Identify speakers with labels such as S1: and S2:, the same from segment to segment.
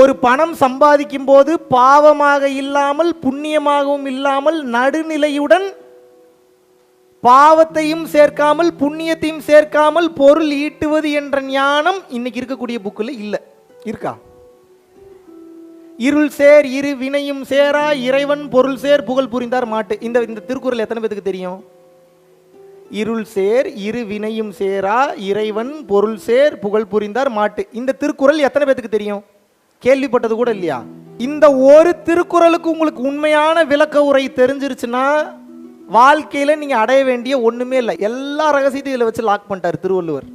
S1: ஒரு பணம் சம்பாதிக்கும் போது பாவமாக இல்லாமல் புண்ணியமாகவும் இல்லாமல் நடுநிலையுடன் பாவத்தையும் சேர்க்காமல் புண்ணியத்தையும் சேர்க்காமல் பொருள் ஈட்டுவது என்ற ஞானம் இன்னைக்கு இருக்கக்கூடிய புக்கில் இல்லை இருக்கா இருள் சேர் இரு வினையும் சேரா இறைவன் பொருள் சேர் புகழ் புரிந்தார் மாட்டு இந்த இந்த திருக்குறள் எத்தனை பேருக்கு தெரியும் இருள் சேர் இரு வினையும் சேரா இறைவன் பொருள் சேர் புகழ் புரிந்தார் மாட்டு இந்த திருக்குறள் எத்தனை பேத்துக்கு தெரியும் கேள்விப்பட்டது கூட இல்லையா இந்த ஒரு திருக்குறளுக்கு உங்களுக்கு உண்மையான விளக்க உரை தெரிஞ்சிருச்சுன்னா வாழ்க்கையில நீங்க அடைய வேண்டிய ஒண்ணுமே இல்லை எல்லா ரகசியத்தையும் இதில் வச்சு லாக் பண்ணிட்டாரு திருவள்ளுவர்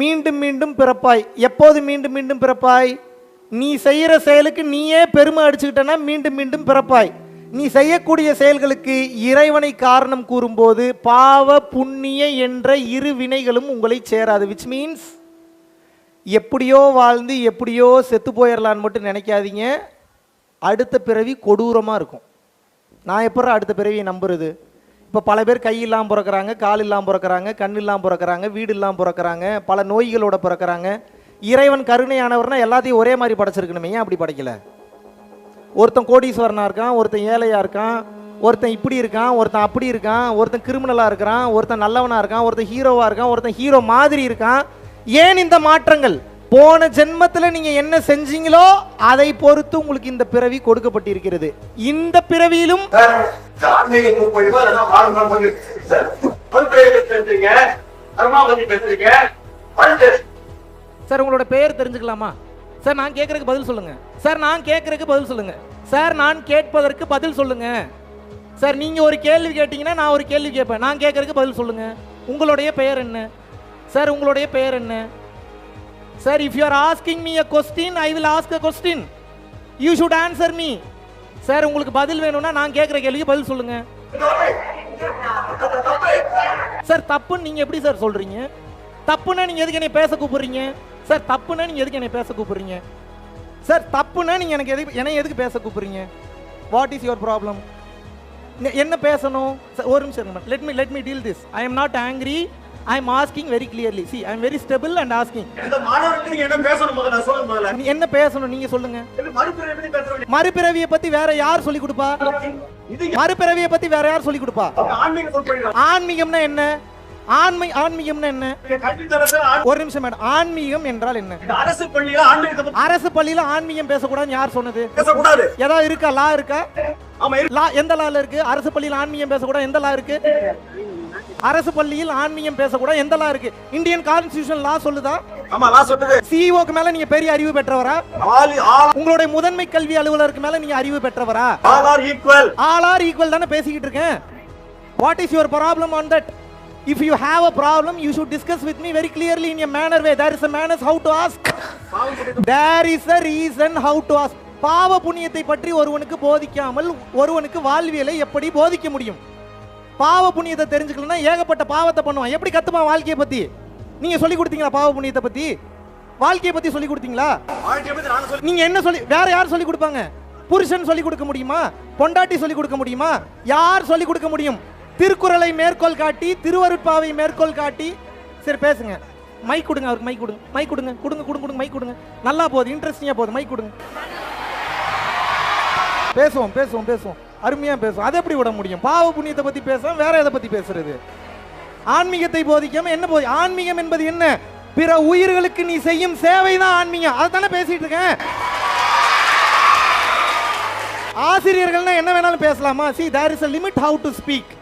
S1: மீண்டும் மீண்டும் பிறப்பாய் எப்போது மீண்டும் மீண்டும் பிறப்பாய் நீ செய்கிற செயலுக்கு நீயே பெருமை அடிச்சுக்கிட்டனா மீண்டும் மீண்டும் பிறப்பாய் நீ செய்யக்கூடிய செயல்களுக்கு இறைவனை காரணம் கூறும்போது பாவ புண்ணிய என்ற இரு வினைகளும் உங்களை சேராது விச் மீன்ஸ் எப்படியோ வாழ்ந்து எப்படியோ செத்து போயிடலான்னு மட்டும் நினைக்காதீங்க அடுத்த பிறவி கொடூரமாக இருக்கும் நான் எப்பட்றா அடுத்த பிறவியை நம்புறது இப்போ பல பேர் கை இல்லாமல் பிறக்கிறாங்க கால் இல்லாமல் பிறக்கிறாங்க கண் இல்லாமல் பிறக்கிறாங்க வீடு இல்லாமல் பிறக்கிறாங்க பல நோய்களோட பிறக்கிறாங்க இறைவன் கருணையானவர்னா எல்லாத்தையும் ஒரே மாதிரி படைச்சிருக்கணுமே ஏன் அப்படி படைக்கல ஒருத்தன் கோடீஸ்வரனாக இருக்கான் ஒருத்தன் ஏழையாக இருக்கான் ஒருத்தன் இப்படி இருக்கான் ஒருத்தன் அப்படி இருக்கான் ஒருத்தன் கிரிமினலாக இருக்கிறான் ஒருத்தன் நல்லவனாக இருக்கான் ஒருத்தன் ஹீரோவாக இருக்கான் ஒருத்தன் ஹீரோ மாதிரி இருக்கான் ஏன் இந்த மாற்றங்கள் போன ஜென்மத்தில் நீங்கள் என்ன செஞ்சீங்களோ அதை பொறுத்து உங்களுக்கு இந்த பிறவி கொடுக்கப்பட்டிருக்கிறது இந்த பிறவியிலும் சார் உங்களோட பெயர் தெரிஞ்சுக்கலாமா சார் நான் கேட்கறதுக்கு பதில் சொல்லுங்க சார் நான் கேட்கறதுக்கு பதில் சொல்லுங்க சார் நான் கேட்பதற்கு பதில் சொல்லுங்க சார் நீங்க ஒரு கேள்வி கேட்டீங்கன்னா நான் ஒரு கேள்வி கேட்பேன் நான் கேட்கறதுக்கு பதில் சொல்லுங்க உங்களுடைய பெயர் என்ன சார் உங்களுடைய பெயர் என்ன sir if you are asking me a question I will ask a question you should answer me sir உங்களுக்கு பதில் வேணும்னா நான் கேட்குற கேள்விக்கு பதில் சொல்லுங்க சார் தப்புன்னு நீங்க எப்படி சார் சொல்றீங்க தப்புன்னா நீங்க எதுக்கு என்னை பேச கூப்பிடுறீங்க சார் தப்புன்னா நீங்க எதுக்கு என்னை பேச கூப்பிடுறீங்க சார் தப்புன்னா நீங்க எனக்கு எதுக்கு என்னை எதுக்கு பேச கூப்பிடுறீங்க வாட் இஸ் யுவர் ப்ராப்ளம் என்ன பேசணும் ஒரு நிமிஷம் இருங்க let me let me deal this I am not angry I am asking very clearly see I am very stable and asking என்ன பேசணும் நீங்க சொல்லுங்க மறுபிறவியை பத்தி வேற யார் சொல்லி கொடுப்பா மறுபிறவியை பத்தி வேற யார் சொல்லி கொடுப்பா ஆன்மீகம்னா என்ன ஆன்மை ஆன்மீகம்னா என்ன ஒரு நிமிஷம் மேடம் ஆன்மீகம் என்றால் என்ன அரசு பள்ளியில அரசு பள்ளியில ஆன்மீகம் பேசக்கூடாதுன்னு யார் சொன்னது ஏதாவது இருக்கா லா இருக்கா ஆமா லா எந்த லால இருக்கு அரசு பள்ளியில் ஆன்மீகம் பேசக்கூட எந்த லா இருக்கு அரசு பள்ளியில் ஆன்மீகம் பேசக்கூட எந்த லா இருக்கு இந்தியன் கான்ஸ்டிடியூஷன் லா சொல்லுதா ஆமா லா சொல்லுது சிஇஓக்கு e மேல நீங்க பெரிய அறிவு பெற்றவரா உங்களுடைய முதன்மை கல்வி அலுவலருக்கு மேல நீங்க அறிவு பெற்றவரா all are equal all are equal தானே பேசிக்கிட்டு இருக்கேன் what is your problem on that if you have a problem you should discuss with me very clearly in a manner way there is a manners how to ask there is a reason how to ask பாவ புண்ணியத்தை பற்றி ஒருவனுக்கு போதிக்காமல் ஒருவனுக்கு வாழ்வியலை எப்படி போதிக்க முடியும் பாவ புண்ணியத்தை தெரிஞ்சுக்கலன்னா ஏகப்பட்ட பாவத்தை பண்ணுவான் எப்படி கத்துமா வாழ்க்கையை பத்தி நீங்க சொல்லி கொடுத்தீங்களா பாவ புண்ணியத்தை பத்தி வாழ்க்கையை பத்தி சொல்லி கொடுத்தீங்களா நீங்க என்ன சொல்லி வேற யார் சொல்லி கொடுப்பாங்க புருஷன் சொல்லி கொடுக்க முடியுமா பொண்டாட்டி சொல்லி கொடுக்க முடியுமா யார் சொல்லி கொடுக்க முடியும் திருக்குறளை மேற்கோள் காட்டி திருவருட்பாவை மேற்கோள் காட்டி சரி பேசுங்க மைக் கொடுங்க அவருக்கு மைக் கொடுங்க மைக் கொடுங்க கொடுங்க கொடுங்க கொடுங்க மைக் கொடுங்க நல்லா போகுது இன்ட்ரெஸ்டிங்காக போகுது மைக் கொடுங்க பேசுவோம் பேசுவோம் பேசுவோம் அருமையாக பேசுவோம் அதை எப்படி விட முடியும் பாவ புண்ணியத்தை பற்றி பேசுவோம் வேற எதை பற்றி பேசுறது ஆன்மீகத்தை போதிக்காம என்ன போதி ஆன்மீகம் என்பது என்ன பிற உயிர்களுக்கு நீ செய்யும் சேவை தான் ஆன்மீகம் அதை தானே பேசிட்டு இருக்கேன் ஆசிரியர்கள்னா என்ன வேணாலும் பேசலாமா see there is a limit how to speak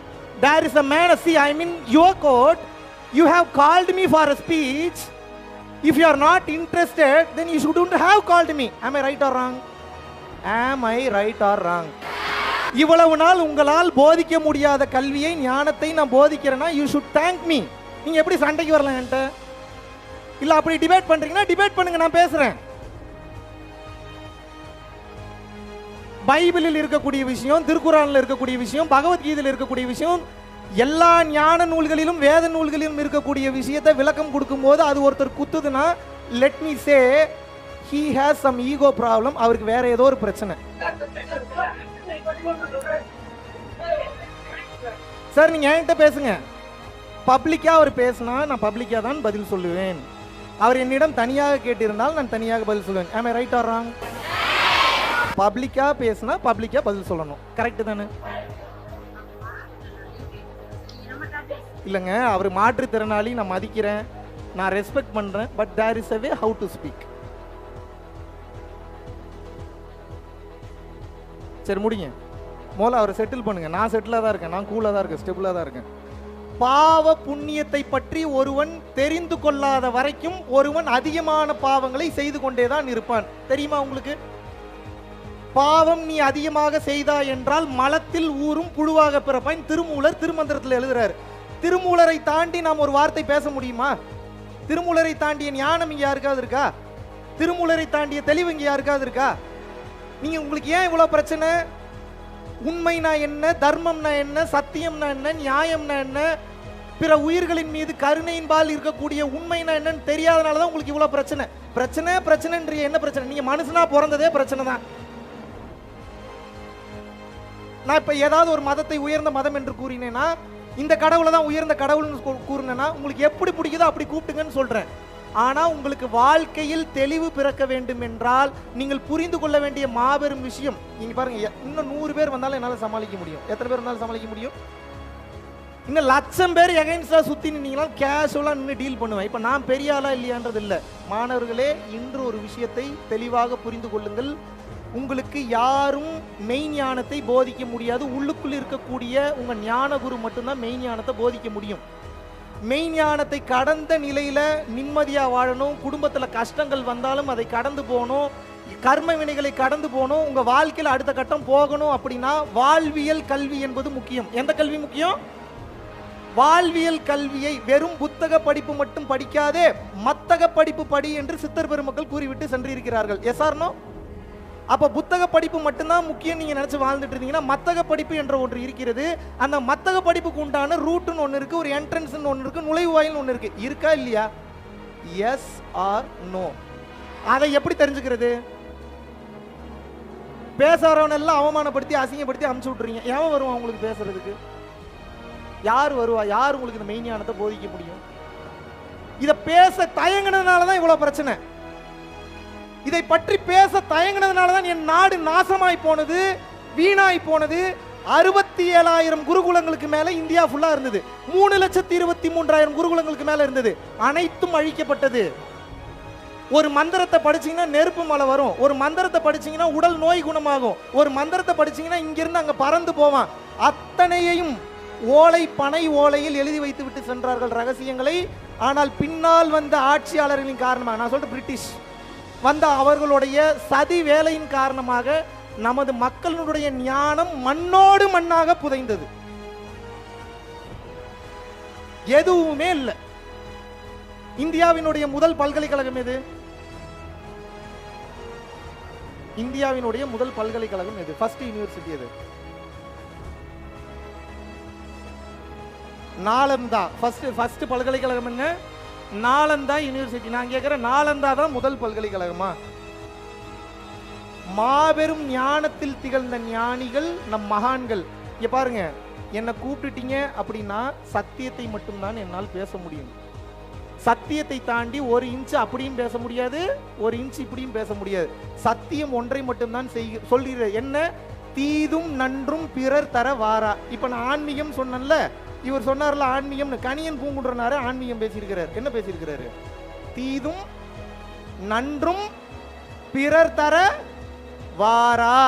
S1: there is a man see I mean your code you have called me for a speech if you are not interested then you should have called me I right or wrong am I right or wrong இவ்வளவு நாள் உங்களால் போதிக்க முடியாத கல்வியை ஞானத்தை நான் போதிக்கிறேன்னா you should thank me நீங்க எப்படி சண்டைக்கு வரலாம் என்கிட்ட இல்லை அப்படி டிபேட் பண்ணுறீங்கன்னா டிபேட் பண்ணுங்க நான் பேசுறேன் பைபிளில் இருக்கக்கூடிய விஷயம் திருக்குறானில் இருக்கக்கூடிய விஷயம் பகவத்கீதையில் இருக்கக்கூடிய விஷயம் எல்லா ஞான நூல்களிலும் வேத நூல்களிலும் இருக்கக்கூடிய விஷயத்தை விளக்கம் கொடுக்கும்போது அது ஒருத்தர் குத்துதுன்னா let me say he has some ego problem அவருக்கு வேற ஏதோ ஒரு பிரச்சனை சார் நீங்கள் என்கிட்ட பேசுங்க பப்ளிக்காக அவர் பேசினா நான் பப்ளிக்கா தான் பதில் சொல்லுவேன் அவர் என்னிடம் தனியாக கேட்டிருந்தால் நான் தனியாக பதில் சொல்லுவேன் ஆமே ரைட் ஆர் ராங் பப்ளிக்காக பேசுனா பப்ளிக்காக பதில் சொல்லணும் கரெக்டு தானே இல்லைங்க அவர் மாற்றுத்திறனாளி நான் மதிக்கிறேன் நான் ரெஸ்பெக்ட் பண்ணுறேன் but there is a way how to speak சரி முடிங்க முதல்ல அவரை செட்டில் பண்ணுங்க நான் செட்டிலாக தான் இருக்கேன் நான் கூலாக தான் இருக்கேன் ஸ்டெபிளாக தான் இருக்கேன் பாவ புண்ணியத்தை பற்றி ஒருவன் தெரிந்து கொள்ளாத வரைக்கும் ஒருவன் அதிகமான பாவங்களை செய்து கொண்டே தான் இருப்பான் தெரியுமா உங்களுக்கு பாவம் நீ அதிகமாக செய்தா என்றால் மலத்தில் ஊரும் புழுவாக பிறப்பான் திருமூலர் திருமந்திரத்தில் எழுதுறாரு திருமூலரை தாண்டி நாம் ஒரு வார்த்தை பேச முடியுமா திருமூலரை தாண்டிய ஞானம் இங்கே யாருக்காவது இருக்கா திருமூலரை தாண்டிய தெளிவு இங்கே யாருக்காவது இருக்கா நீங்க உங்களுக்கு ஏன் இவ்வளவு பிரச்சனை உண்மைனா என்ன தர்மம்னா என்ன சத்தியம்னா என்ன நியாயம்னா என்ன பிற உயிர்களின் மீது கருணையின்பால் இருக்கக்கூடிய உண்மைனா என்னன்னு தெரியாதனால தான் உங்களுக்கு இவ்வளோ பிரச்சனை பிரச்சனை பிரச்சனைன்ற என்ன பிரச்சனை நீங்கள் மனுஷனா பிறந்ததே பிரச்சனை தான் நான் இப்போ ஏதாவது ஒரு மதத்தை உயர்ந்த மதம் என்று கூறினேன்னா இந்த கடவுளை தான் உயர்ந்த கடவுள்னு கூறினேன்னா உங்களுக்கு எப்படி பிடிக்குதோ அப்படி கூப்பிட்டுங்கன்னு சொல்கிறேன் ஆனால் உங்களுக்கு வாழ்க்கையில் தெளிவு பிறக்க வேண்டும் என்றால் நீங்கள் புரிந்து கொள்ள வேண்டிய மாபெரும் விஷயம் நீங்கள் பாருங்கள் இன்னும் நூறு பேர் வந்தாலும் என்னால் சமாளிக்க முடியும் எத்தனை பேர் வந்தாலும் சமாளிக்க முடியும் இன்னும் லட்சம் பேர் எகைன்ஸ்டாக சுற்றி நின்னீங்கன்னா கேஷுவலாக நின்று டீல் பண்ணுவேன் இப்போ நான் பெரிய ஆளாக இல்லையான்றது இல்லை மாணவர்களே இன்று ஒரு விஷயத்தை தெளிவாக புரிந்து கொள்ளுங்கள் உங்களுக்கு யாரும் மெய் ஞானத்தை போதிக்க முடியாது உள்ளுக்குள் இருக்கக்கூடிய உங்கள் ஞானகுரு மட்டும்தான் மெய் ஞானத்தை போதிக்க முடியும் மெய்ஞானத்தை கடந்த நிலையில் நிம்மதியாக வாழணும் குடும்பத்தில் கஷ்டங்கள் வந்தாலும் அதை கடந்து போகணும் கர்ம வினைகளை கடந்து போகணும் உங்கள் வாழ்க்கையில் அடுத்த கட்டம் போகணும் அப்படின்னா வாழ்வியல் கல்வி என்பது முக்கியம் எந்த கல்வி முக்கியம் வாழ்வியல் கல்வியை வெறும் புத்தக படிப்பு மட்டும் படிக்காதே மத்தக படிப்பு படி என்று சித்தர் பெருமக்கள் கூறிவிட்டு சென்றிருக்கிறார்கள் எஸ் ஆர்னோ அப்போ புத்தக படிப்பு மட்டும்தான் முக்கியம் நீங்கள் நினச்சி வாழ்ந்துட்டு இருந்தீங்கன்னா மத்தக படிப்பு என்ற ஒன்று இருக்கிறது அந்த மத்தக படிப்புக்கு உண்டான ரூட்டுன்னு ஒன்று இருக்குது ஒரு என்ட்ரன்ஸ்னு ஒன்று இருக்குது நுழைவாயில்னு ஒன்று இருக்குது இருக்கா இல்லையா எஸ் ஆர் நோ அதை எப்படி தெரிஞ்சுக்கிறது பேசுறவன் எல்லாம் அவமானப்படுத்தி அசிங்கப்படுத்தி அமுச்சு விட்றீங்க ஏன் வருவான் உங்களுக்கு பேசுறதுக்கு யார் வருவா யார் உங்களுக்கு இந்த ஞானத்தை போதிக்க முடியும் இதை பேச தயங்கினதுனால தான் இவ்வளோ பிரச்சனை இதை பற்றி பேச தயங்கினதுனால தான் என் நாடு நாசமாய் போனது வீணாய் போனது அறுபத்தி ஏழாயிரம் குருகுலங்களுக்கு மேலே இந்தியா ஃபுல்லாக இருந்தது மூணு லட்சத்தி இருபத்தி மூன்றாயிரம் குருகுலங்களுக்கு மேலே இருந்தது அனைத்தும் அழிக்கப்பட்டது ஒரு மந்திரத்தை படிச்சீங்கன்னா நெருப்பு மலை வரும் ஒரு மந்திரத்தை படிச்சீங்கன்னா உடல் நோய் குணமாகும் ஒரு மந்திரத்தை படிச்சிங்கன்னா இங்கிருந்து அங்கே பறந்து போவான் அத்தனையையும் ஓலை பனை ஓலையில் எழுதி வைத்து விட்டு சென்றார்கள் ரகசியங்களை ஆனால் பின்னால் வந்த ஆட்சியாளர்களின் காரணமாக நான் சொல்றேன் பிரிட்டிஷ் வந்த அவர்களுடைய சதி வேலையின் காரணமாக நமது மக்களுடைய ஞானம் மண்ணோடு மண்ணாக புதைந்தது எதுவுமே இல்லை இந்தியாவினுடைய முதல் பல்கலைக்கழகம் எது இந்தியாவினுடைய முதல் பல்கலைக்கழகம் எது ஃபர்ஸ்ட் யூனிவர்சிட்டி எது நாளந்தா ஃபர்ஸ்ட் ஃபர்ஸ்ட் பல்கலைக்கழகம் என்ன நாலந்தா யூனிவர்சிட்டி நான் கேட்குறேன் நாலந்தா தான் முதல் பல்கலைக்கழகமா மாபெரும் ஞானத்தில் திகழ்ந்த ஞானிகள் நம் மகான்கள் இங்கே பாருங்க என்னை கூப்பிட்டுட்டீங்க அப்படின்னா சத்தியத்தை மட்டும்தான் என்னால் பேச முடியும் சத்தியத்தை தாண்டி ஒரு இன்ச்சு அப்படியும் பேச முடியாது ஒரு இன்ச்சு இப்படியும் பேச முடியாது சத்தியம் ஒன்றை மட்டும்தான் செய் சொல்லிடுறேன் என்ன தீதும் நன்றும் பிறர் தர வாரா இப்போ நான் ஆன்மீகம் சொன்னேன்ல இவர் சொன்னார்ல ஆன்மீகம்னு கனியன் பூங்குன்றனாரு ஆன்மீகம் பேசியிருக்கிறார் என்ன பேசியிருக்கிறாரு தீதும் நன்றும் பிறர் தர வாரா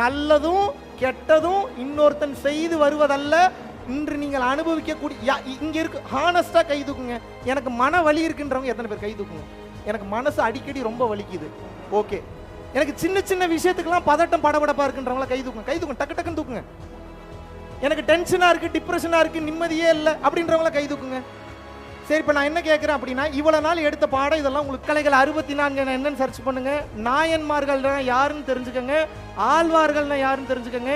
S1: நல்லதும் கெட்டதும் இன்னொருத்தன் செய்து வருவதல்ல இன்று நீங்கள் அனுபவிக்கக்கூடிய இங்கே இருக்கு ஹானஸ்டா கை தூக்குங்க எனக்கு மன வலி இருக்குன்றவங்க எத்தனை பேர் கை தூக்குங்க எனக்கு மனசு அடிக்கடி ரொம்ப வலிக்குது ஓகே எனக்கு சின்ன சின்ன விஷயத்துக்கெல்லாம் பதட்டம் படபடப்பா இருக்குன்றவங்கள கை தூக்குங்க கை தூக்கு டக்கு டக்குன்னு தூக்குங்க எனக்கு டென்ஷனாக இருக்குது டிப்ரெஷனாக இருக்குது நிம்மதியே இல்லை அப்படின்றவங்கள கை தூக்குங்க சரி இப்போ நான் என்ன கேட்குறேன் அப்படின்னா இவ்வளோ நாள் எடுத்த பாடம் இதெல்லாம் உங்களுக்கு கலைகள் அறுபத்தி நான்கு என்னன்னு சர்ச் பண்ணுங்கள் நாயன்மார்கள்னா யாருன்னு தெரிஞ்சுக்கோங்க ஆழ்வார்கள்னா யாருன்னு தெரிஞ்சுக்கோங்க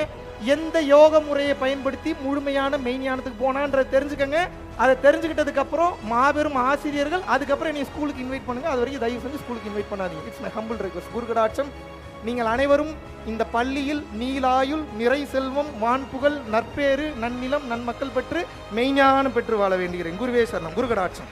S1: எந்த யோக முறையை பயன்படுத்தி முழுமையான மெய்ஞானத்துக்கு போனான்றதை தெரிஞ்சுக்கோங்க அதை தெரிஞ்சுக்கிட்டதுக்கப்புறம் மாபெரும் ஆசிரியர்கள் அதுக்கப்புறம் என்னை ஸ்கூலுக்கு இன்வைட் பண்ணுங்கள் அது வரைக்கும் தயவு செஞ்சு ஸ்கூலுக்கு இன்வைட் பண்ணாதீங்க இட்ஸ் மை ஹம்பிள் ரிக்வஸ்ட் குருகடாட்சம் நீங்கள் அனைவரும் இந்த பள்ளியில் நீலாயுள் நிறை செல்வம் மாண்புகள் நற்பேறு நன்னிலம் நன்மக்கள் பெற்று மெய்ஞானம் பெற்று வாழ வேண்டுகிறேன் குருவே சரணம் குருகடாட்சம்